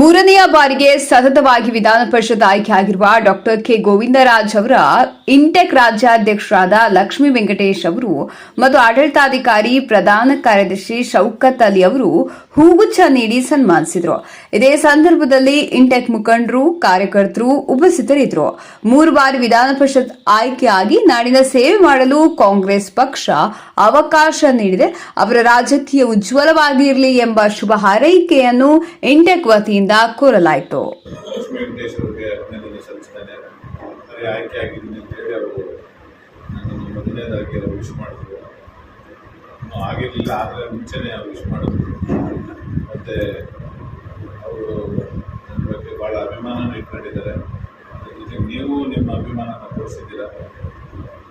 ಮೂರನೆಯ ಬಾರಿಗೆ ಸತತವಾಗಿ ವಿಧಾನ ಪರಿಷತ್ ಆಯ್ಕೆಯಾಗಿರುವ ಡಾಕ್ಟರ್ ಕೆ ಗೋವಿಂದರಾಜ್ ಅವರ ಇಂಟೆಕ್ ರಾಜ್ಯಾಧ್ಯಕ್ಷರಾದ ಲಕ್ಷ್ಮೀ ವೆಂಕಟೇಶ್ ಅವರು ಮತ್ತು ಆಡಳಿತಾಧಿಕಾರಿ ಪ್ರಧಾನ ಕಾರ್ಯದರ್ಶಿ ಶೌಕತ್ ಅಲಿ ಅವರು ಹೂಗುಚ್ಛ ನೀಡಿ ಸನ್ಮಾನಿಸಿದರು. ಇದೇ ಸಂದರ್ಭದಲ್ಲಿ ಇಂಟೆಕ್ ಮುಖಂಡರು, ಕಾರ್ಯಕರ್ತರು ಉಪಸ್ಥಿತರಿದ್ದರು. ಮೂರು ಬಾರಿ ವಿಧಾನ ಪರಿಷತ್ ಆಯ್ಕೆಯಾಗಿ ನಾಡಿನ ಸೇವೆ ಮಾಡಲು ಕಾಂಗ್ರೆಸ್ ಪಕ್ಷ ಅವಕಾಶ ನೀಡಿದೆ. ಅವರ ರಾಜಕೀಯ ಉಜ್ವಲವಾಗಿರಲಿ ಎಂಬ ಶುಭ ಹಾರೈಕೆಯನ್ನು ಇಂಟೆಕ್ ವತಿಯಿಂದ ಕೋರಲಾಯಿತು. ವಿಶ್ ಮಾಡಿದ್ರು. ಆಗಿರಲಿಲ್ಲ ವಿಶ್ ಮತ್ತು ಅವರು ನನ್ನ ಬಗ್ಗೆ ಭಾಳ ಅಭಿಮಾನನೂ ಇಟ್ಕೊಂಡಿದ್ದಾರೆ. ನೀವು ನಿಮ್ಮ ಅಭಿಮಾನನ ತೋರಿಸಿದ್ದೀರ?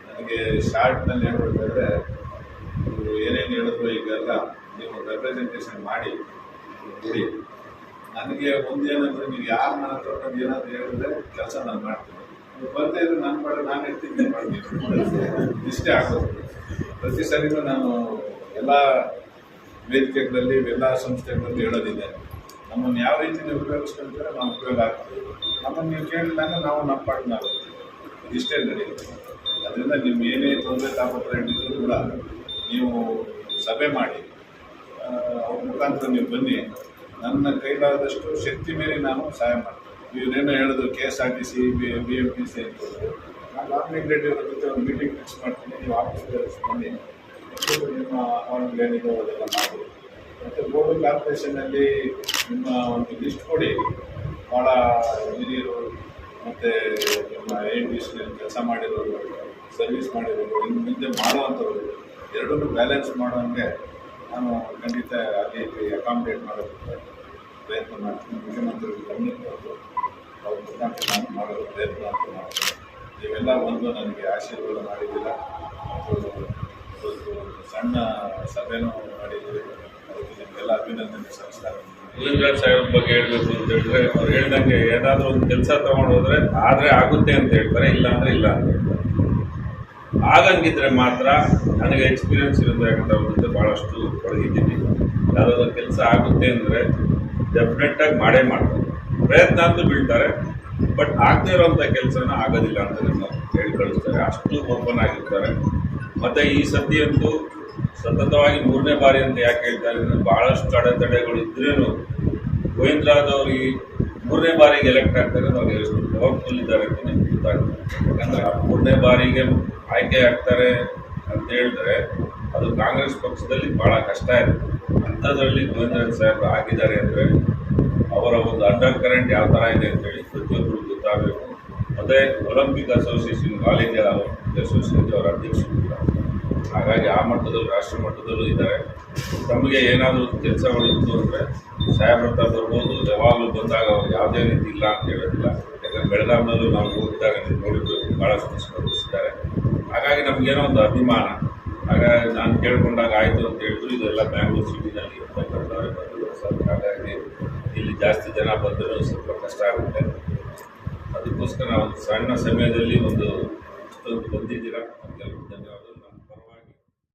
ನನಗೆ ಶಾರ್ಟ್ನಲ್ಲಿ ಹೇಳ್ಬೇಕಾದ್ರೆ ಏನೇನು ಹೇಳಿದ್ರು ಈಗೆಲ್ಲ ನೀವು ರೆಪ್ರೆಸೆಂಟೇಷನ್ ಮಾಡಿ ಬಿಡಿ ನನಗೆ ಒಂದೇನಂದ್ರೆ ನೀವು ಯಾರು ನನ್ನ ಹತ್ರ ಬಂದು ಏನಾದ್ರು ಹೇಳಿದ್ರೆ ಕೆಲಸ ನಾನು ಮಾಡ್ತೀನಿ. ಬಂದೇ ಇದ್ರೆ ನನ್ನ ಮಾಡಿ ನಾನು ಇರ್ತೀನಿ ಮಾಡ್ತೀನಿ ಇಷ್ಟೇ ಆಗೋದು. ಪ್ರತಿ ಸರಿನೂ ನಾನು ಎಲ್ಲ ವೇದಿಕೆಗಳಲ್ಲಿ, ಎಲ್ಲ ಸಂಸ್ಥೆಗಳಲ್ಲಿ ಹೇಳೋದಿದೆ. ನಮ್ಮನ್ನು ಯಾವ ರೀತಿ ನೀವು ನಾವು ಉಪಯೋಗ ಆಗ್ತೀವಿ ನಮ್ಮನ್ನು ನೀವು ಕೇಳಿಲ್ಲ ಅಂದ್ರೆ ನಾವು ನಮ್ಮ ನಾವು ಇಷ್ಟೇ ನಡೆಯುತ್ತೆ. ಅದರಿಂದ ನಿಮ್ಮ ಏನೇ ತೊಂದರೆ ತಾಪತ್ರ ಹಿಡಿದ್ರು ಕೂಡ ನೀವು ಸಭೆ ಮಾಡಿ ಅವ್ರ ಮುಖಾಂತರ ನೀವು ಬನ್ನಿ. ನನ್ನ ಕೈಲಾದಷ್ಟು ಶಕ್ತಿ ಮೇಲೆ ನಾನು ಸಹಾಯ ಮಾಡ್ತೀನಿ. ಇವರೇನೋ ಹೇಳಿದ್ರು K S R T C B B M T C ಅಂತ. ನಾನು ರೆಡ್ಡಿ ಅವರ ಜೊತೆ ಒಂದು ಮೀಟಿಂಗ್ ಫಿಕ್ಸ್ ಮಾಡ್ತೀನಿ. ನೀವು ಆಫೀಸ್ ಬನ್ನಿ. ನಿಮ್ಮ ಅಕೌಂಟ್ ಏನಿದೆ ಅದೆಲ್ಲ ಮಾಡಿ. ಮತ್ತು ಬೋರ್ಡ್ ಕಾರ್ಪೊರೇಷನಲ್ಲಿ ನಿಮ್ಮ ಒಂದು ಲಿಸ್ಟ್ ಕೊಡಿ. ಭಾಳ ಹಿರಿಯರು ಮತ್ತು ನಿಮ್ಮ ಸಿ ಕೆಲಸ ಮಾಡಿರೋರು ಸರ್ವಿಸ್ ಮಾಡಿರೋರು, ಇನ್ನು ಮುಂದೆ ಮಾಡುವಂಥವ್ರು, ಎರಡನ್ನೂ ಬ್ಯಾಲೆನ್ಸ್ ಮಾಡೋಂಗೆ ನಾನು ಖಂಡಿತ ಅಲ್ಲಿ ಅಕಾಮಿಡೇಟ್ ಮಾಡೋದಕ್ಕೆ ಪ್ರಯತ್ನ ಮಾಡ್ತೀನಿ. ಮುಖ್ಯಮಂತ್ರಿಗಳು ಗಮನಕ್ಕೆ ತಂದು ಅವ್ರ ಮುಖಾಂತರ ನಾನು ಮಾಡೋದು ಪ್ರಯತ್ನ ಅಂತ ಮಾಡ್ತೀನಿ. ನೀವೆಲ್ಲ ಒಂದು ನನಗೆ ಆಶೀರ್ವಾದ ಮಾಡಿದ್ದೀರ? ಒಂದು ಸಣ್ಣ ಸಭೆನೂ ಮಾಡಿದ್ದೀರಿ. ಅದಕ್ಕೆ ನಿಮಗೆಲ್ಲ ಅಭಿನಂದನೆ ಸಲ್ಲಿಸ್ತಾ ಇದ್ದೀನಿ. ಸಾಹೇಬ್ರ ಸಾಹೇಬ್ ಬಗ್ಗೆ ಹೇಳ್ಬೇಕು ಅಂತ ಹೇಳಿದ್ರೆ ಅವ್ರು ಹೇಳ್ದಂಗೆ ಏನಾದರೂ ಒಂದು ಕೆಲಸ ತೊಗೊಂಡು ಹೋದರೆ ಆದರೆ ಆಗುತ್ತೆ ಅಂತ ಹೇಳ್ತಾರೆ ಇಲ್ಲ ಅಂದರೆ ಇಲ್ಲ ಅಂತ ಹೇಳ್ತಾರೆ. ಆಗಂಗಿದ್ರೆ ಮಾತ್ರ ನನಗೆ ಎಕ್ಸ್ಪೀರಿಯನ್ಸ್ ಯಾಕಂದ್ರೆ ಅವ್ರ ಜೊತೆ ಭಾಳಷ್ಟು ಪಡೆದಿದ್ದೀನಿ ಯಾವುದಾದ್ರು ಕೆಲಸ ಆಗುತ್ತೆ ಅಂದರೆ ಡೆಫಿನೆಟ್ಟಾಗಿ ಮಾಡೇ ಮಾಡ್ತಾರೆ ಪ್ರಯತ್ನ ಅಂತೂ ಬೀಳ್ತಾರೆ ಬಟ್ ಆಗದೇ ಇರೋಂಥ ಕೆಲಸನ ಆಗೋದಿಲ್ಲ ಅಂತ ನಮ್ಮ ಹೇಳಿ ಕಳಿಸ್ತಾರೆ. ಅಷ್ಟು ಓಪನ್ ಆಗಿರ್ತಾರೆ. ಮತ್ತು ಈ ಸದ್ಯಂತೂ ಸತತವಾಗಿ ಮೂರನೇ ಬಾರಿ ಅಂತ ಯಾಕೆ ಹೇಳ್ತಾರೆ ಭಾಳಷ್ಟು ಅಡೆತಡೆಗಳು ಇದ್ರೇನು ಗೋವಿಂದರಾಜ್ ಅವರು ಈ ಮೂರನೇ ಬಾರಿಗೆ ಎಲೆಕ್ಟ್ ಆಗ್ತಾರೆ ಅವ್ರು ಎಷ್ಟು ಪವರ್ಫುಲ್ ಇದ್ದಾರೆ ಅಂತ ನಿಮ್ಗೆ ಗೊತ್ತಾಗ್ತದೆ ಮೂರನೇ ಬಾರಿಗೆ ಆಯ್ಕೆ ಆಗ್ತಾರೆ ಅಂತ ಹೇಳಿದ್ರೆ ಅದು ಕಾಂಗ್ರೆಸ್ ಪಕ್ಷದಲ್ಲಿ ಭಾಳ ಕಷ್ಟ ಇದೆ. ಅಂಥದ್ರಲ್ಲಿ ಗೋವಿಂದರಾಜ್ ಸಾಹೇಬ್ ಆಗಿದ್ದಾರೆ ಅಂದರೆ ಅವರ ಒಂದು ಅಂಡರ್ ಕರೆಂಟ್ ಯಾವ ಥರ ಇದೆ ಅಂತೇಳಿ ಪ್ರತಿಯೊಬ್ಬರು ಗೊತ್ತಾಗಬೇಕು. ಮತ್ತು Olympic association all India association ಅವರ ಅಧ್ಯಕ್ಷರು ಕೂಡ. ಹಾಗಾಗಿ ಆ ಮಟ್ಟದಲ್ಲಿ ರಾಷ್ಟ್ರ ಮಟ್ಟದಲ್ಲೂ ಇದ್ದಾರೆ. ತಮಗೆ ಏನಾದರೂ ಕೆಲಸಗಳು ಇತ್ತು ಅಂದರೆ ಸಾಹೇಬ್ರ ಹತ್ರ ಬರ್ಬೋದು ಯಾವಾಗಲೂ ಬಂದಾಗ ಅವ್ರು ಯಾವುದೇ ರೀತಿ ಇಲ್ಲ ಅಂತ ಹೇಳೋದಿಲ್ಲ. ಯಾಕಂದರೆ ಬೆಳಗಾವಿನಲ್ಲೂ ನಾವು ಹೋಗಿದ್ದಾಗ ನೋಡಿದ್ರು ಭಾಳ ಭಾಳಷ್ಟು ಸ್ಪರ್ಧಿಸಿದ್ದಾರೆ. ಹಾಗಾಗಿ ನಮಗೇನೋ ಒಂದು ಅಭಿಮಾನ. ಹಾಗಾಗಿ ನಾನು ಕೇಳ್ಕೊಂಡಾಗ ಆಯಿತು ಅಂತ ಹೇಳಿದ್ರು. ಇದೆಲ್ಲ ಬ್ಯಾಂಗ್ಳೂರು ಸಿಟಿನಲ್ಲಿ ಇರ್ತಕ್ಕಂಥವ್ರೆ ಬಂದರು. ಸರ್ ಹಾಗಾಗಿ ಇಲ್ಲಿ ಜಾಸ್ತಿ ಜನ ಬಂದರೂ, ಸ್ವಲ್ಪ ಕಷ್ಟ ಆಗುತ್ತೆ. ಅದಕ್ಕೋಸ್ಕರ ಒಂದು ಸಣ್ಣ ಸಮಯದಲ್ಲಿ ಒಂದು ಬಂದಿದ್ದೀರಾ? ಧನ್ಯವಾದ